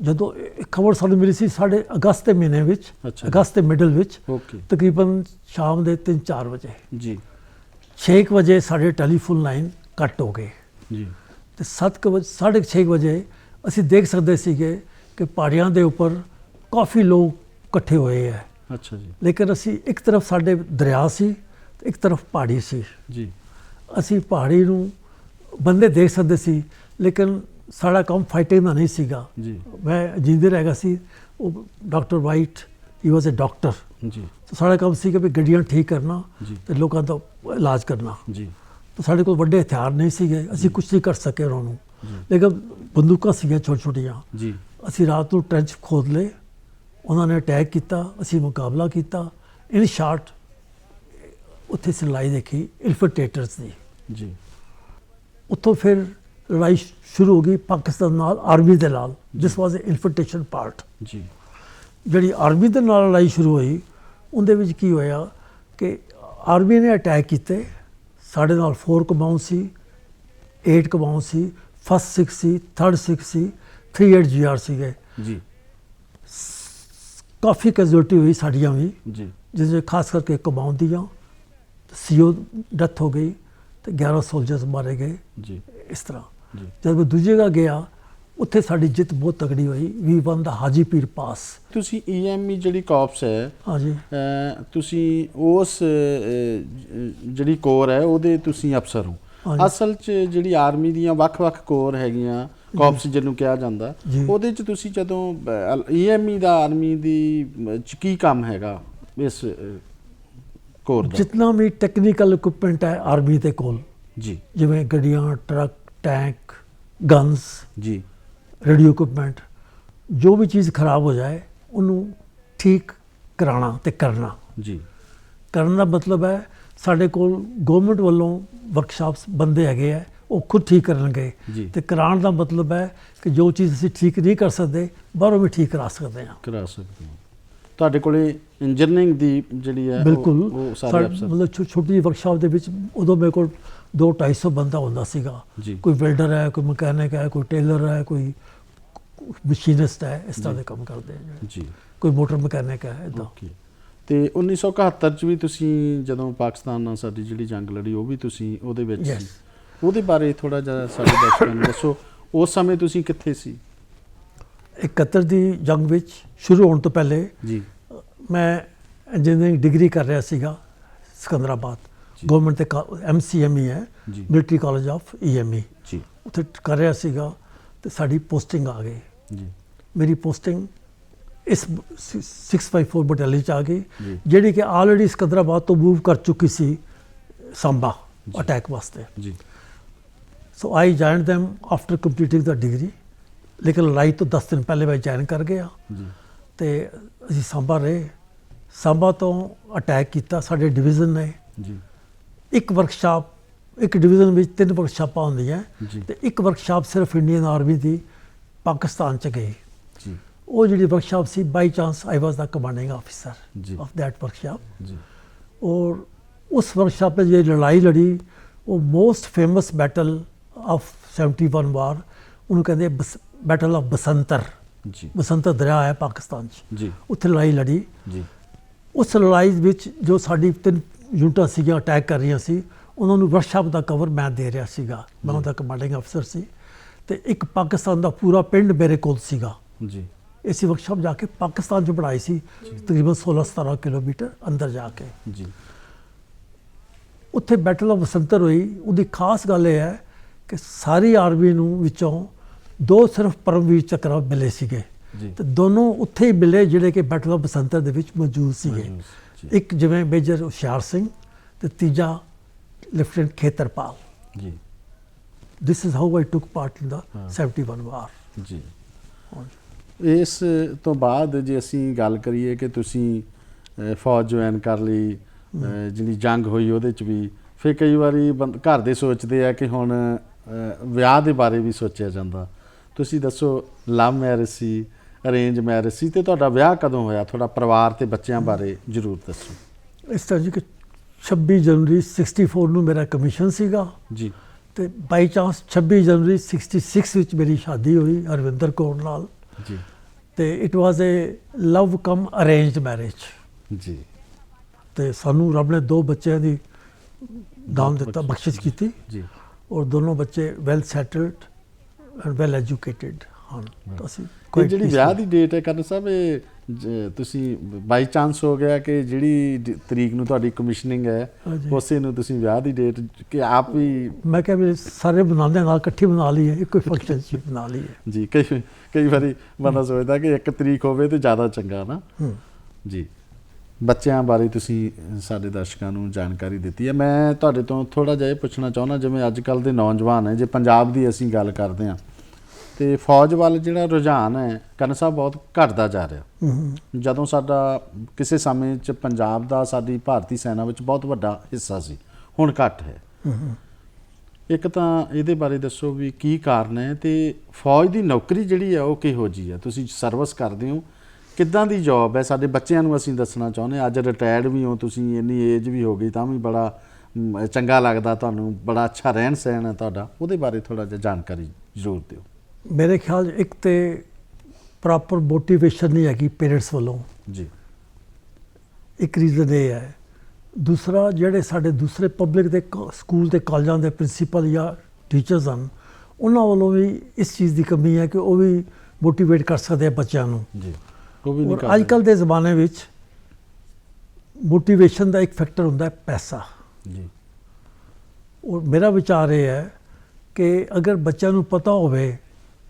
ਜਦੋਂ ਖਬਰ ਸਾਨੂੰ ਮਿਲੀ ਸੀ ਸਾਡੇ ਅਗਸਤ ਦੇ ਮਹੀਨੇ ਵਿੱਚ। ਅਗਸਤ ਦੇ ਮਿਡਲ ਵਿੱਚ ਤਕਰੀਬਨ ਸ਼ਾਮ ਦੇ 3-4 ਵਜੇ। ਜੀ। 6 ਵਜੇ ਸਾਡੇ ਟੈਲੀਫੋਨ ਲਾਈਨ ਕੱਟ ਹੋ ਗਏ। ਜੀ। ਤੇ 7 ਵਜੇ 6:30 ਵਜੇ ਅਸੀਂ ਦੇਖ ਸਕਦੇ ਸੀਗੇ ਕਿ ਪਹਾੜੀਆਂ ਦੇ ਉੱਪਰ ਕਾਫੀ ਲੋਕ ਇਕੱਠੇ ਹੋਏ ਹੈ ਅੱਛਾ ਜੀ। ਲੇਕਿਨ ਅਸੀਂ ਇੱਕ ਤਰਫ ਸਾਡੇ ਦਰਿਆ ਸੀ ਤੇ ਇੱਕ ਤਰਫ ਪਹਾੜੀ ਸੀ। ਜੀ। ਅਸੀਂ ਪਹਾੜੀ ਨੂੰ ਬੰਦੇ ਦੇਖ ਸਕਦੇ ਸੀ ਲੇਕਿਨ ਸਾਡਾ ਕੰਮ ਫਾਈਟਿੰਗ ਦਾ ਨਹੀਂ ਸੀਗਾ। ਜੀ। ਮੈਂ ਜਿੰਦੇ ਰਹਿ ਸੀ ਉਹ doctor White he was a doctor ਜੀ। ਸਾਡਾ ਕੰਮ ਸੀ ਕਿ ਵੀ ਗੱਡੀਆਂ ਠੀਕ ਕਰਨਾ। ਤੇ ਲੋਕਾਂ ਦਾ ਇਲਾਜ ਕਰਨਾ। ਜੀ। ਤਾਂ ਸਾਡੇ ਕੋਲ ਵੱਡੇ ਹਥਿਆਰ ਨਹੀਂ ਸੀਗੇ। ਅਸੀਂ ਕੁਝ ਨਹੀਂ ਕਰ ਸਕੇ ਉਹਨਾਂ ਨੂੰ। ਲੇਕਿਨ ਬੰਦੂਕਾਂ ਸੀਗੀਆਂ ਛੋਟੀਆਂ ਛੋਟੀਆਂ ਜੀ। ਅਸੀਂ ਰਾਤ ਨੂੰ ਟ੍ਰੈਂਚ ਖੋਦ ਲਏ। ਉਹਨਾਂ ਨੇ ਅਟੈਕ ਕੀਤਾ। ਅਸੀਂ ਮੁਕਾਬਲਾ ਕੀਤਾ। ਇਨ ਸ਼ਾਰਟ ਉੱਥੇ ਸਿਲਾਈ ਦੇਖੀ। ਇਨਫਿਲਟ੍ਰੇਟਰਸ ਦੀ। ਜੀ। ਉੱਥੋਂ ਫਿਰ ਲੜਾਈ ਸ਼ੁਰੂ ਹੋ ਗਈ ਪਾਕਿਸਤਾਨ ਨਾਲ ਆਰਮੀ ਦੇ ਨਾਲ। ਦਿਸ ਵਾਸ ਅ ਇਨਫਿਲਟ੍ਰੇਸ਼ਨ ਪਾਰਟ ਜੀ। ਜਿਹੜੀ ਆਰਮੀ ਦੇ ਨਾਲ ਲੜਾਈ ਸ਼ੁਰੂ ਹੋਈ ਉਹਦੇ ਵਿੱਚ ਕੀ ਹੋਇਆ ਕਿ ਆਰਮੀ ਨੇ ਅਟੈਕ ਕੀਤੇ। ਸਾਡੇ ਨਾਲ 4 ਕਮਾਊਂਡ ਸੀ 8 ਕਮਾਊਂਡ ਸੀ ਫਸਟ 6 ਸੀ ਥਰਡ 6 ਸੀ 38 ਜੀਆਰ ਸੀਗੇ। ਜੀ। ਕਾਫੀ ਕੈਜੁਅਲਟੀ ਹੋਈ ਸਾਡੀਆਂ ਵੀ। ਜੀ। ਜਿਸ ਵਿੱਚ ਖਾਸ ਕਰਕੇ ਕਮਾਊਂਡ ਦੀਆਂ ਸੀਓ ਡੈਥ ਹੋ ਗਈ ਤੇ 11 ਸੋਲਜਰਸ ਮਾਰੇ ਗਏ ਜੀ। ਇਸ ਤਰ੍ਹਾਂ। ਜਦ ਮੈਂ ਦੂਜੀ ਜਗ੍ਹਾ ਗਿਆ ਉੱਥੇ ਸਾਡੀ ਜਿੱਤ ਬਹੁਤ ਤਗੜੀ ਹੋਈ ਵੀ ਵਨ ਦਾ ਹਾਜੀ ਪੀਰ ਪਾਸ ਤੁਸੀਂ ਈਐਮਈ ਜਿਹੜੀ ਕਾਪਸ ਹੈ ਹਾਂਜੀ। ਤੁਸੀਂ ਉਸ ਜਿਹੜੀ ਕੋਰ ਹੈ ਉਹਦੇ ਤੁਸੀਂ ਅਫਸਰ ਹੋ। ਅਸਲ 'ਚ ਜਿਹੜੀ ਆਰਮੀ ਦੀਆਂ ਵੱਖ-ਵੱਖ ਕੋਰ ਹੈਗੀਆਂ ਕਾਪਸ ਜਿਹਨੂੰ ਕਿਹਾ ਜਾਂਦਾ। ਉਹਦੇ 'ਚ ਤੁਸੀਂ ਜਦੋਂ ਈਐਮਈ ਦਾ ਆਰਮੀ ਦੀ ਕੀ ਕੰਮ ਹੈਗਾ ਇਸ ਕੋਰ ਦਾ? ਜਿੰਨਾ ਵੀ ਟੈਕਨੀਕਲ ਇਕਵਿਪਮੈਂਟ ਹੈ ਆਰਮੀ ਦੇ ਕੋਲ ਜੀ। ਜਿਵੇਂ ਗੱਡੀਆਂ ਟਰੱਕ ਟੈਂਕ ਗਨਸ ਜੀ। ਰੇਡੀਓ ਇਕਵਿਪਮੈਂਟ ਜੋ ਵੀ ਚੀਜ਼ ਖਰਾਬ ਹੋ ਜਾਏ ਉਹਨੂੰ ਠੀਕ ਕਰਾਉਣਾ ਤੇ ਕਰਨਾ। ਜੀ। ਕਰਨ ਦਾ ਮਤਲਬ ਹੈ ਸਾਡੇ ਕੋਲ ਗਵਰਨਮੈਂਟ ਵੱਲੋਂ ਵਰਕਸ਼ਾਪਸ ਬੰਦੇ ਹੈਗੇ ਆ ਉਹ ਖੁਦ ਠੀਕ ਕਰਨਗੇ। ਤੇ ਕਰਾਉਣ ਦਾ ਮਤਲਬ ਹੈ ਕਿ ਜੋ ਚੀਜ਼ ਅਸੀਂ ਠੀਕ ਨਹੀਂ ਕਰ ਸਕਦੇ ਬਾਹਰੋਂ ਵੀ ਠੀਕ ਕਰਾ ਸਕਦੇ ਹਾਂ। ਕਰਾ ਸਕਦੇ ਹੋ। ਤੁਹਾਡੇ ਕੋਲੇ ਇੰਜੀਨੀਅਰਿੰਗ ਦੀ ਜਿਹੜੀ ਹੈ ਬਿਲਕੁਲ। ਮਤਲਬ ਛੋਟੀ ਵਰਕਸ਼ਾਪ ਦੇ ਵਿੱਚ ਉਦੋਂ ਮੇਰੇ ਕੋਲ 2 250 ਬੰਦਾ ਹੁੰਦਾ ਸੀਗਾ। ਕੋਈ ਵੈਲਡਰ ਹੈ ਕੋਈ ਮਕੈਨਿਕ ਹੈ ਕੋਈ ਟੇਲਰ ਹੈ ਕੋਈ ਮਸ਼ੀਨਿਸਟ ਹੈ ਇਸ ਤਰ੍ਹਾਂ। ਦੇ ਕੰਮ ਕਰਦੇ ਆ ਜੀ। ਕੋਈ ਮੋਟਰ ਮਕੈਨਿਕ ਹੈ ਇਦਾਂ ਤੇ 1971 ਚ ਵੀ ਤੁਸੀਂ ਜਦੋਂ ਪਾਕਿਸਤਾਨ ਨਾਲ ਸਾਡੀ ਜਿਹੜੀ ਜੰਗ ਲੜੀ ਉਹ ਵੀ ਤੁਸੀਂ ਉਹਦੇ ਵਿੱਚ. ਸੀ। ਉਹਦੇ ਬਾਰੇ ਥੋੜਾ ਜਿਹਾ ਸਾਡੇ ਦਰਸ਼ਕਾਂ ਨੂੰ ਦੱਸੋ ਉਸ ਸਮੇਂ ਤੁਸੀਂ ਕਿੱਥੇ ਸੀ? 71 ਦੀ ਜੰਗ ਵਿੱਚ ਸ਼ੁਰੂ ਹੋਣ ਤੋਂ ਪਹਿਲੇ ਜੀ। ਮੈਂ ਇੰਜੀਨੀਅਰਿੰਗ ਡਿਗਰੀ ਕਰ ਰਿਹਾ ਸੀਗਾ ਸਿਕੰਦਰਾਬਾਦ। ਗਵਰਨਮੈਂਟ ਤੇ ਐਮਸੀਐਮਈ ਹੈ ਜੀ। ਮਿਲਟਰੀ ਕਾਲਜ ਆਫ ਈਐਮਈ ਜੀ। ਉੱਥੇ ਕਰ ਰਿਹਾ ਸੀਗਾ ਤੇ ਸਾਡੀ ਪੋਸਟਿੰਗ ਆ ਗਈ। ਜੀ। ਮੇਰੀ ਪੋਸਟਿੰਗ ਇਸ 654 ਬਟਾਲੀਅਨ ਚ ਆ ਗਈ। ਜਿਹੜੀ ਕਿ ਆਲਰੇਡੀ ਸਿਕੰਦਰਾਬਾਦ ਤੋਂ ਮੂਵ ਕਰ ਚੁੱਕੀ ਸੀ ਸੰਭਾ। ਅਟੈਕ ਵਾਸਤੇ। ਜੀ। So I joined them after completing the degree ਲੇਕਿਨ ਲੜਾਈ ਤੋਂ 10 ਦਿਨ ਪਹਿਲੇ ਮੈਂ ਜੁਆਇਨ ਕਰ ਗਿਆ। ਜੀ। ਤੇ ਅਸੀਂ ਸੰਭਾ ਰਹੇ। ਸੰਭਾ ਤੋਂ ਅਟੈਕ ਕੀਤਾ ਸਾਡੇ ਡਿਵੀਜ਼ਨ ਨੇ। ਜੀ। ਇੱਕ ਵਰਕਸ਼ਾਪ ਇੱਕ ਡਿਵੀਜ਼ਨ ਵਿੱਚ ਤਿੰਨ ਵਰਕਸ਼ਾਪਾਂ ਹੁੰਦੀਆਂ। ਤੇ ਇੱਕ ਵਰਕਸ਼ਾਪ ਸਿਰਫ ਇੰਡੀਅਨ ਆਰਮੀ ਦੀ। ਪਾਕਿਸਤਾਨ ਚ ਗਏ। ਜੀ। ਉਹ ਜਿਹੜੀ workshop C by chance I was the commanding. Officer of that workshop ਜੀ। ਔਰ ਉਸ ਵਰਕਸ਼ਾਪ 'ਤੇ ਜਿਹੜੀ ਲੜਾਈ ਲੜੀ ਉਹ most famous battle of 71 war ਉਹਨੂੰ ਕਹਿੰਦੇ ਬੈਟਲ ਆਫ ਬਸੰਤਰ। ਜੀ। ਬਸੰਤਰ ਦਰਿਆ ਹੈ ਪਾਕਿਸਤਾਨ 'ਚ। ਜੀ। ਉੱਥੇ ਲੜਾਈ ਲੜੀ। ਜੀ। ਉਸ ਲੜਾਈ ਵਿੱਚ ਜੋ ਸਾਡੀ ਤਿੰਨ ਯੂਨਿਟਾਂ ਸੀਗੀਆਂ ਅਟੈਕ ਕਰ ਰਹੀਆਂ ਸੀ ਉਹਨਾਂ ਨੂੰ ਵਰਕਸ਼ਾਪ ਦਾ ਕਵਰ ਮੈਂ ਦੇ ਰਿਹਾ ਸੀਗਾ। ਮੈਂ ਉਹਦਾ ਕਮਾਂਡਿੰਗ ਅਫਸਰ ਸੀ। ਤੇ ਇੱਕ ਪਾਕਿਸਤਾਨ ਦਾ ਪੂਰਾ ਪਿੰਡ ਮੇਰੇ ਕੋਲ ਸੀਗਾ। ਜੀ। ਇਸੇ ਵਰਕਸ਼ਾਪ ਜਾ ਕੇ ਪਾਕਿਸਤਾਨ 'ਚ ਪੜਾਈ ਸੀ ਤਕਰੀਬਨ 16-17 ਕਿਲੋਮੀਟਰ ਅੰਦਰ ਜਾ ਕੇ। ਜੀ। ਉੱਥੇ ਬੈਟਲ ਆਫ ਬਸੰਤਰ ਹੋਈ। ਉਹਦੀ ਖਾਸ ਗੱਲ ਇਹ ਹੈ ਕਿ ਸਾਰੀ ਆਰਮੀ ਨੂੰ ਵਿੱਚੋਂ ਦੋ ਸਿਰਫ ਪਰਮਵੀਰ ਚੱਕਰ ਮਿਲੇ ਸੀਗੇ। ਤੇ ਦੋਨੋਂ ਉੱਥੇ ਹੀ ਮਿਲੇ ਜਿਹੜੇ ਕਿ ਬੈਟਲ ਆਫ ਬਸੰਤਰ ਦੇ ਵਿੱਚ ਮੌਜੂਦ ਸੀਗੇ। ਇੱਕ ਜਿਵੇਂ ਮੇਜਰ ਹੁਸ਼ਿਆਰ ਸਿੰਘ ਤੇ ਤੀਜਾ ਲੈਫਟੀਨੈਂਟ ਖੇਤਰਪਾਲ। ਜੀ। This is how I took part in the ਹਾਂ। 71 ਵਾਰ ਜੀ। ਇਸ ਤੋਂ ਬਾਅਦ ਜੇ ਅਸੀਂ ਗੱਲ ਕਰੀਏ ਕਿ ਤੁਸੀਂ ਫੌਜ ਜੁਆਇਨ ਕਰ ਲਈ ਜਿਹੜੀ ਜੰਗ ਹੋਈ ਉਹਦੇ ਚ ਵੀ ਫਿਰ ਕਈ ਵਾਰੀ ਘਰ ਦੇ ਸੋਚਦੇ ਆ ਕਿ ਹੁਣ ਵਿਆਹ ਦੇ ਬਾਰੇ ਵੀ ਸੋਚਿਆ ਜਾਂਦਾ। ਤੁਸੀਂ ਦੱਸੋ ਲਵ ਮੈਰਿਜ ਸੀ ਅਰੇਂਜ ਮੈਰਿਜ ਸੀ ਤੇ ਤੁਹਾਡਾ ਵਿਆਹ ਕਦੋਂ ਹੋਇਆ? ਤੁਹਾਡਾ ਪਰਿਵਾਰ ਤੇ ਬੱਚਿਆਂ ਬਾਰੇ ਜ਼ਰੂਰ ਦੱਸੋ। ਇਸ ਤਰ੍ਹਾਂ ਜੀ ਕਿ 26 ਜਨਵਰੀ 64 ਨੂੰ ਮੇਰਾ ਕਮਿਸ਼ਨ ਸੀਗਾ। ਜੀ। ਤੇ ਬਾਈ ਚਾਂਸ 26 ਜਨਵਰੀ 66 ਵਿੱਚ ਮੇਰੀ ਸ਼ਾਦੀ ਹੋਈ ਅਰਵਿੰਦਰ ਕੌਰ ਨਾਲ। ਜੀ। ਤੇ it was a love come arranged marriage ਜੀ। ਤੇ ਸਾਨੂੰ ਰੱਬ ਨੇ ਦੋ ਬੱਚਿਆਂ ਦੀ ਦਾਨ ਦਿੱਤਾ ਬਖਸ਼ਿਸ਼ ਕੀਤੀ। ਜੀ। ਔਰ ਦੋਨੋਂ ਬੱਚੇ well settled and well educated ਹਨ ਅਸੀਂ quite ਜਿਹੜੀ ਵਿਆਹ ਦੀ ਡੇਟ ਹੈ ਕਰਨ ਸਾਹਿਬ ਇਹ ਤੁਸੀਂ ਬਾਈ ਚਾਂਸ ਹੋ ਗਿਆ ਕਿ ਜਿਹੜੀ ਤਰੀਕ ਨੂੰ ਤੁਹਾਡੀ ਕਮਿਸ਼ਨਿੰਗ ਹੈ। ਉਸੇ ਨੂੰ ਤੁਸੀਂ ਵਿਆਹ ਦੀ ਡੇਟ ਕਿ ਆਪ ਵੀ ਮੈਂ ਕਿਹਾ ਵੀ ਸਾਰੇ ਬਣਾਉਂਦੇ ਨਾਲ ਇਕੱਠੀ ਬਣਾ ਇੱਕੋ ਹੀ ਫੰਕਸ਼ਨ 'ਚ ਬਣਾ ਲਈਏ ਜੀ ਕਈ ਕਈ ਵਾਰੀ ਬੰਦਾ ਸੋਚਦਾ ਕਿ ਇੱਕ ਤਰੀਕ ਹੋਵੇ ਤੇ ਜ਼ਿਆਦਾ ਚੰਗਾ ਨਾ। ਹੂੰ। ਜੀ। ਬੱਚਿਆਂ ਬਾਰੇ ਤੁਸੀਂ ਸਾਡੇ ਦਰਸ਼ਕਾਂ ਨੂੰ ਜਾਣਕਾਰੀ ਦਿੱਤੀ ਹੈ। ਮੈਂ ਤੁਹਾਡੇ ਤੋਂ ਥੋੜਾ ਜਿਹਾ ਇਹ ਪੁੱਛਣਾ ਚਾਹੁੰਦਾ ਜਿਵੇਂ ਅੱਜ ਕੱਲ ਦੇ ਨੌਜਵਾਨ ਹੈ ਜੇ ਪੰਜਾਬ ਦੀ ਅਸੀਂ ਗੱਲ ਕਰਦੇ ਹਾਂ ਤੇ ਫੌਜ ਵੱਲ ਜਿਹੜਾ ਰੁਝਾਨ ਹੈ ਕਰਨ ਸਾਹਿਬ ਬਹੁਤ ਘਟਦਾ ਜਾ ਰਿਹਾ। ਜਦੋਂ ਸਾਡਾ ਕਿਸੇ ਸਮੇਂ 'ਚ ਪੰਜਾਬ ਦਾ ਸਾਡੀ ਭਾਰਤੀ ਸੈਨਾ ਵਿੱਚ ਬਹੁਤ ਵੱਡਾ ਹਿੱਸਾ ਸੀ ਹੁਣ ਘੱਟ ਹੈ। ਇੱਕ ਤਾਂ ਇਹਦੇ ਬਾਰੇ ਦੱਸੋ ਵੀ ਕੀ ਕਾਰਨ ਹੈ ਤੇ ਫੌਜ ਦੀ ਨੌਕਰੀ ਜਿਹੜੀ ਹੈ ਉਹ ਕਿਹੋ ਜੀ ਹੈ? ਤੁਸੀਂ ਸਰਵਿਸ ਕਰਦੇ ਹੋ ਕਿੱਦਾਂ ਦੀ ਜੌਬ ਹੈ? ਸਾਡੇ ਬੱਚਿਆਂ ਨੂੰ ਅਸੀਂ ਦੱਸਣਾ ਚਾਹੁੰਦੇ ਅੱਜ ਰਿਟਾਇਰਡ ਵੀ ਹੋ ਤੁਸੀਂ ਇੰਨੀ ਏਜ ਵੀ ਹੋ ਗਈ ਤਾਂ ਵੀ ਬੜਾ ਚੰਗਾ ਲੱਗਦਾ ਤੁਹਾਨੂੰ ਬੜਾ ਅੱਛਾ ਰਹਿਣ ਸਹਿਣ ਹੈ ਤੁਹਾਡਾ ਉਹਦੇ ਬਾਰੇ ਥੋੜਾ ਜਿਹਾ ਜਾਣਕਾਰੀ ਜ਼ਰੂਰ ਦਿਓ। ਮੇਰੇ ਖਿਆਲ ਇੱਕ ਤੇ ਪ੍ਰੋਪਰ ਮੋਟੀਵੇਸ਼ਨ ਨਹੀਂ ਹੈਗੀ ਪੇਰੈਂਟਸ ਵੱਲੋਂ। ਜੀ। ਇੱਕ ਰੀਜ਼ਨ ਇਹ ਹੈ। ਦੂਸਰਾ ਜਿਹੜੇ ਸਾਡੇ ਦੂਸਰੇ ਪਬਲਿਕ ਦੇ ਸਕੂਲ ਤੇ ਕਾਲਜਾਂ ਦੇ ਪ੍ਰਿੰਸੀਪਲ ਜਾਂ ਟੀਚਰਸ ਹਨ ਉਹਨਾਂ ਵੱਲੋਂ ਵੀ ਇਸ ਚੀਜ਼ ਦੀ ਕਮੀ ਹੈ ਕਿ ਉਹ ਵੀ ਮੋਟੀਵੇਟ ਕਰ ਸਕਦੇ ਆ ਬੱਚਿਆਂ ਨੂੰ। ਜੀ। ਉਹ ਵੀ ਨਹੀਂ ਅੱਜ ਕੱਲ ਦੇ ਜ਼ਮਾਨੇ ਵਿੱਚ ਮੋਟੀਵੇਸ਼ਨ ਦਾ ਇੱਕ ਫੈਕਟਰ ਹੁੰਦਾ ਹੈ ਪੈਸਾ। ਜੀ। ਔਰ ਮੇਰਾ ਵਿਚਾਰ ਇਹ ਹੈ ਕਿ ਅਗਰ ਬੱਚਿਆਂ ਨੂੰ ਪਤਾ ਹੋਵੇ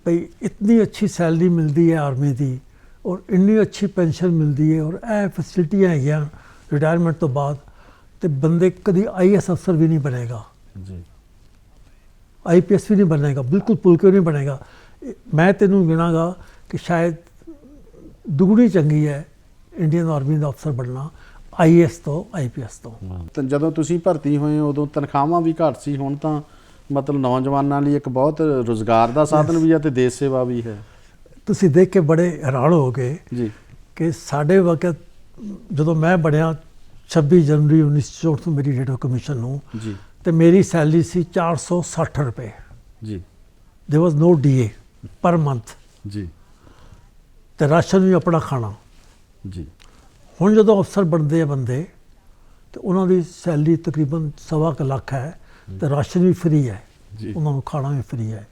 ਭਈ ਇਤਨੀ ਅੱਛੀ ਸੈਲਰੀ ਮਿਲਦੀ ਹੈ ਆਰਮੀ ਦੀ ਔਰ ਇੰਨੀ ਅੱਛੀ ਪੈਨਸ਼ਨ ਮਿਲਦੀ ਹੈ ਔਰ ਇਹ ਫੈਸਿਲਿਟੀਆਂ ਹੈਗੀਆਂ ਰਿਟਾਇਰਮੈਂਟ ਤੋਂ ਬਾਅਦ ਤੇ ਬੰਦੇ ਕਦੀ ਆਈਐਸ ਅਫਸਰ ਵੀ ਨਹੀਂ ਬਣੇਗਾ। ਜੀ। ਆਈਪੀਐਸ ਵੀ ਨਹੀਂ ਬਣੇਗਾ ਬਿਲਕੁਲ ਪੁਲਕੇ ਨਹੀਂ ਬਣੇਗਾ। ਮੈਂ ਤੈਨੂੰ ਗਿਣਾਗਾ ਕਿ ਸ਼ਾਇਦ ਦੁਗਣੀ ਚੰਗੀ ਹੈ ਇੰਡੀਅਨ ਆਰਮੀ ਦਾ ਅਫਸਰ ਬਣਨਾ ਆਈਐਸ ਤੋਂ ਆਈਪੀਐਸ ਤੋਂ। ਤਾਂ ਜਦੋਂ ਤੁਸੀਂ ਭਰਤੀ ਹੋਏ ਉਦੋਂ ਤਨਖਾਹਾਂ ਵੀ ਘੱਟ ਸੀ ਹੁਣ ਤਾਂ ਮਤਲਬ ਨੌਜਵਾਨਾਂ ਲਈ ਇੱਕ ਬਹੁਤ ਰੋਜ਼ਗਾਰ ਦਾ ਸਾਧਨ ਵੀ ਹੈ ਤੇ ਦੇਸ਼ ਸੇਵਾ ਵੀ ਹੈ ਤੁਸੀਂ ਦੇਖ ਕੇ ਬੜੇ ਹੈਰਾਨ ਹੋ ਗਏ ਜੀ ਕਿ ਸਾਡੇ ਵਕਤ ਜਦੋਂ ਮੈਂ ਬਣਿਆ 26 ਜਨਵਰੀ 1964 ਤੋਂ ਮੇਰੀ ਡੇਟ ਆਫ ਕਮਿਸ਼ਨ ਨੂੰ ਜੀ ਤੇ ਮੇਰੀ ਸੈਲਰੀ ਸੀ 460 ਰੁਪਏ ਜੀ there was no DA per month ਜੀ ਤੇ ਰਾਸ਼ਨ ਵੀ ਆਪਣਾ ਖਾਣਾ ਜੀ ਹੁਣ ਜਦੋਂ ਅਫਸਰ ਬਣਦੇ ਆ ਬੰਦੇ ਤੇ ਉਹਨਾਂ ਦੀ ਸੈਲਰੀ ਤਕਰੀਬਨ ਸਵਾ ਕੁ ਲੱਖ ਹੈ ਤੇ ਰਾਸ਼ਨ ਵੀ ਫ੍ਰੀ ਹੈ। ਜੀ। ਉਹਨਾਂ ਨੂੰ ਖਾਣਾ ਵੀ ਫ੍ਰੀ ਹੈ।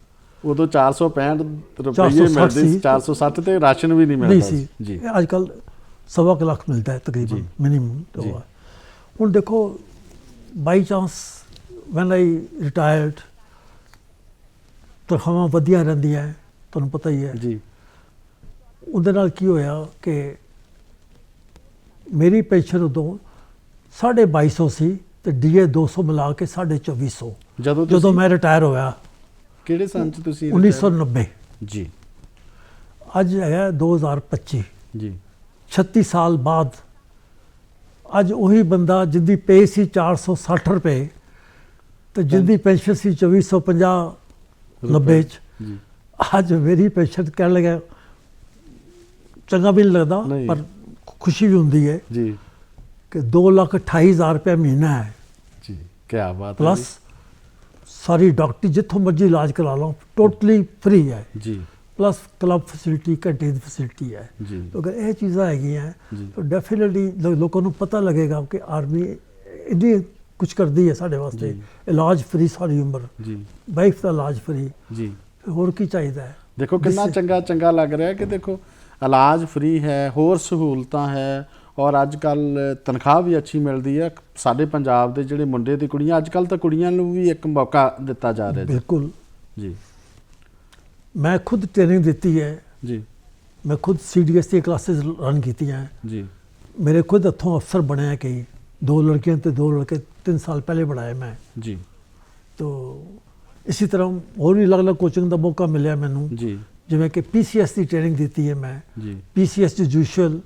ਉਦੋਂ 465 ਰੁਪਏ 460 ਮਿਲਦੇ ਸੀ ਸੀ। 460 ਤੇ ਰਾਸ਼ਨ ਵੀ ਨਹੀਂ ਮਿਲਦਾ ਸੀ। ਜੀ। ਅੱਜ ਕੱਲ ਸਵਾ ਕੁ ਲੱਖ ਮਿਲਦਾ ਹੈ ਤਕਰੀਬਨ। ਮਿਨੀਮਮ। ਹੁਣ ਦੇਖੋ by chance when I retired ਤਨਖਾਹਾਂ ਵਧੀਆ ਰਹਿੰਦੀਆਂ ਹੈ, ਤੁਹਾਨੂੰ ਪਤਾ ਹੀ ਹੈ। ਜੀ। ਉਹਦੇ ਨਾਲ ਕੀ ਹੋਇਆ ਕਿ ਮੇਰੀ ਪੈਨਸ਼ਨ ਉਦੋਂ 2250 ਸੀ। ਤੇ ਡੀਏ 200 ਮਿਲਾ ਕੇ 2450 ਜਦੋਂ ਜਦੋਂ ਮੈਂ ਰਿਟਾਇਰ ਹੋਇਆ ਕਿਹੜੇ ਸਾਲ ਚ ਤੁਸੀਂ 1990 ਜੀ। ਅੱਜ ਹੈਗਾ 2025 ਜੀ। 36 ਸਾਲ ਬਾਅਦ ਅੱਜ ਉਹੀ ਬੰਦਾ ਜਿੰਦੀ ਪੇ ਸੀ 460 ਰੁਪਏ ਤੇ ਜਿੰਦੀ ਪੈਨਸ਼ਨ ਸੀ 2450 90 ਚ। ਅੱਜ ਮੇਰੀ ਪੇਸ਼ੈਂਟ ਕਹਿਣ ਲੱਗਾ ਚੰਗਾ ਵੀ ਨਹੀਂ ਲੱਗਦਾ। ਪਰ ਖੁਸ਼ੀ ਵੀ ਹੁੰਦੀ ਹੈ। ਜੀ। ਕਿ 2 ਲੱਖ 28 ਹਜ਼ਾਰ ਰੁਪਏ ਮਹੀਨਾ ਹੈ। ਜੀ ਕੀ ਬਾਤ ਹੈ ਪਲੱਸ ਸਾਰੀ ਡਾਕਟਰ ਜਿੱਥੋਂ ਮਰਜ਼ੀ ਇਲਾਜ ਕਰਾ ਲਓ ਟੋਟਲੀ ਫ੍ਰੀ ਹੈ। ਜੀ। ਪਲੱਸ ਕਲੱਬ ਫੈਸਿਲਿਟੀ ਘੰਟੇ ਦੀ ਫੈਸਿਲਿਟੀ ਹੈ। ਜੀ। ਅਗਰ ਇਹ ਚੀਜ਼ਾਂ ਹੈਗੀਆਂ। ਤਾਂ ਡੈਫੀਨਿਟਲੀ ਲੋਕਾਂ ਨੂੰ ਪਤਾ ਲੱਗੇਗਾ ਕਿ ਆਰਮੀ ਇੰਨੀ ਕੁਝ ਕਰਦੀ ਹੈ ਸਾਡੇ ਵਾਸਤੇ। ਇਲਾਜ ਫ੍ਰੀ ਸਾਰੀ ਉਮਰ। ਜੀ। ਵਾਈਫ ਦਾ ਇਲਾਜ ਫ੍ਰੀ ਜੀ। ਹੋਰ ਕੀ ਚਾਹੀਦਾ ਹੈ? ਦੇਖੋ ਕਿੰਨਾ ਚੰਗਾ ਚੰਗਾ ਲੱਗ ਰਿਹਾ ਕਿ ਦੇਖੋ ਇਲਾਜ ਫ੍ਰੀ ਹੈ ਹੋਰ ਸਹੂਲਤਾਂ ਹੈ। ਔਰ ਅੱਜ ਕੱਲ ਤਨਖਾਹ ਵੀ ਅੱਛੀ ਮਿਲਦੀ ਹੈ। ਸਾਡੇ ਪੰਜਾਬ ਦੇ ਜਿਹੜੇ ਮੁੰਡੇ ਤੇ ਕੁੜੀਆਂ ਅੱਜ ਕੱਲ ਤਾਂ ਕੁੜੀਆਂ ਨੂੰ ਵੀ ਇੱਕ ਮੌਕਾ ਦਿੱਤਾ ਜਾ ਰਿਹਾ ਬਿਲਕੁਲ। ਜੀ। ਮੈਂ ਖੁਦ ਟ੍ਰੇਨਿੰਗ ਦਿੱਤੀ ਹੈ। ਜੀ। ਮੈਂ ਖੁਦ ਸੀਡੀਐਸ ਦੀ ਕਲਾਸਿਸ ਰਨ ਕੀਤੀਆਂ। ਜੀ। ਮੇਰੇ ਖੁਦ ਹੱਥੋਂ ਅਫਸਰ ਬਣਿਆ ਕਈ ਦੋ ਲੜਕੀਆਂ ਤੇ ਦੋ ਲੜਕੇ ਤਿੰਨ ਸਾਲ ਪਹਿਲੇ ਬਣਾਏ ਮੈਂ। ਜੀ। ਤੋ ਇਸੇ ਤਰ੍ਹਾਂ ਹੋਰ ਵੀ ਅਲੱਗ-ਅਲੱਗ ਕੋਚਿੰਗ ਦਾ ਮੌਕਾ ਮਿਲਿਆ ਮੈਨੂੰ। ਜੀ। ਜਿਵੇਂ ਕਿ ਪੀਸੀਐਸ ਦੀ ਟ੍ਰੇਨਿੰਗ ਦਿੱਤੀ ਹੈ ਮੈਂ। ਜੀ। ਪੀਸੀਐਸ ਜੁਡੀਸ਼ੀਅਲ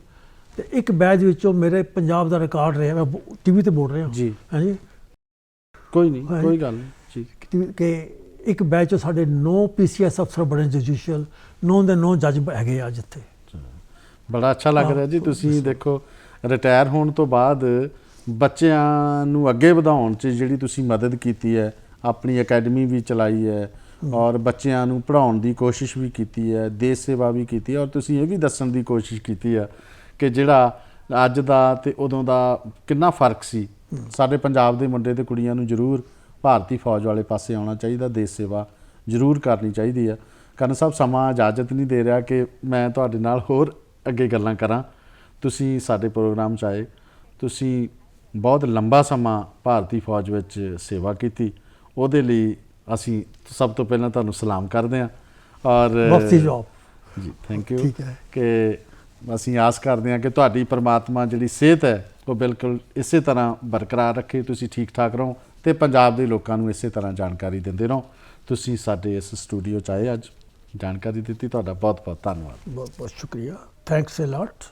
ਤੇ ਇੱਕ ਬੈਚ ਵਿੱਚੋਂ ਮੇਰੇ ਪੰਜਾਬ ਦਾ ਰਿਕਾਰਡ ਰਿਹਾ ਮੈਂ ਟੀਵੀ ਤੇ ਬੋਲ ਰਿਹਾ ਜੀ। ਹਾਂਜੀ। ਕੋਈ ਨਹੀਂ। ਕੋਈ ਗੱਲ ਨਹੀਂ ਜੀ। ਕਿ ਇੱਕ ਬੈਚ 'ਚ ਸਾਡੇ 9 ਪੀਸੀਐਸ ਅਫਸਰ ਬਣੇ ਜੁਡੀਸ਼ੀਅਲ 9 ਦੇ 9 ਜੱਜ ਹੈਗੇ ਆ ਅੱਜ ਇੱਥੇ ਬੜਾ ਅੱਛਾ ਲੱਗ ਰਿਹਾ ਜੀ ਤੁਸੀਂ ਦੇਖੋ ਰਿਟਾਇਰ ਹੋਣ ਤੋਂ ਬਾਅਦ ਬੱਚਿਆਂ ਨੂੰ ਅੱਗੇ ਵਧਾਉਣ 'ਚ ਜਿਹੜੀ ਤੁਸੀਂ ਮਦਦ ਕੀਤੀ ਹੈ ਆਪਣੀ ਅਕੈਡਮੀ ਵੀ ਚਲਾਈ ਹੈ। ਔਰ ਬੱਚਿਆਂ ਨੂੰ ਪੜ੍ਹਾਉਣ ਦੀ ਕੋਸ਼ਿਸ਼ ਵੀ ਕੀਤੀ ਹੈ ਦੇਸ਼ ਸੇਵਾ ਵੀ ਕੀਤੀ ਹੈ ਔਰ ਤੁਸੀਂ ਇਹ ਵੀ ਦੱਸਣ ਦੀ ਕੋਸ਼ਿਸ਼ ਕੀਤੀ ਹੈ ਕਿ ਜਿਹੜਾ ਅੱਜ ਦਾ ਤੇ ਉਦੋਂ ਦਾ ਕਿੰਨਾ ਫ਼ਰਕ ਸੀ। ਸਾਡੇ ਪੰਜਾਬ ਦੇ ਮੁੰਡੇ ਤੇ ਕੁੜੀਆਂ ਨੂੰ ਜ਼ਰੂਰ ਭਾਰਤੀ ਫੌਜ ਵਾਲੇ ਪਾਸੇ ਆਉਣਾ ਚਾਹੀਦਾ ਦੇਸ਼ ਸੇਵਾ ਜ਼ਰੂਰ ਕਰਨੀ ਚਾਹੀਦੀ ਹੈ ਕਰਨ ਸਾਹਿਬ ਸਮਾਂ ਇਜਾਜ਼ਤ ਨਹੀਂ ਦੇ ਰਿਹਾ ਕਿ ਮੈਂ ਤੁਹਾਡੇ ਨਾਲ ਹੋਰ ਅੱਗੇ ਗੱਲਾਂ ਕਰਾਂ। ਤੁਸੀਂ ਸਾਡੇ ਪ੍ਰੋਗਰਾਮ 'ਚ ਆਏ ਤੁਸੀਂ ਬਹੁਤ ਲੰਬਾ ਸਮਾਂ ਭਾਰਤੀ ਫੌਜ ਵਿੱਚ ਸੇਵਾ ਕੀਤੀ। ਉਹਦੇ ਲਈ ਅਸੀਂ ਸਭ ਤੋਂ ਪਹਿਲਾਂ ਤੁਹਾਨੂੰ ਸਲਾਮ ਕਰਦੇ ਹਾਂ। ਔਰ ਵਕਤੀ ਜੌਬ ਜੀ ਥੈਂਕ ਯੂ। ਕਿ ਅਸੀਂ ਆਸ ਕਰਦੇ ਹਾਂ ਕਿ ਤੁਹਾਡੀ ਪਰਮਾਤਮਾ ਜਿਹੜੀ ਸਿਹਤ ਹੈ, ਉਹ ਬਿਲਕੁਲ ਇਸੇ ਤਰ੍ਹਾਂ ਬਰਕਰਾਰ ਰੱਖੇ। ਤੁਸੀਂ ਠੀਕ ਠਾਕ ਰਹੋ ਤੇ ਪੰਜਾਬ ਦੇ ਲੋਕਾਂ ਨੂੰ ਇਸੇ ਤਰ੍ਹਾਂ ਜਾਣਕਾਰੀ ਦਿੰਦੇ ਰਹੋ। ਤੁਸੀਂ ਸਾਡੇ ਇਸ ਸਟੂਡੀਓ 'ਚ ਆਏ ਅੱਜ, ਜਾਣਕਾਰੀ ਦਿੱਤੀ, ਤੁਹਾਡਾ ਬਹੁਤ ਬਹੁਤ ਧੰਨਵਾਦ। ਬਹੁਤ ਬਹੁਤ ਸ਼ੁਕਰੀਆ। Thanks a lot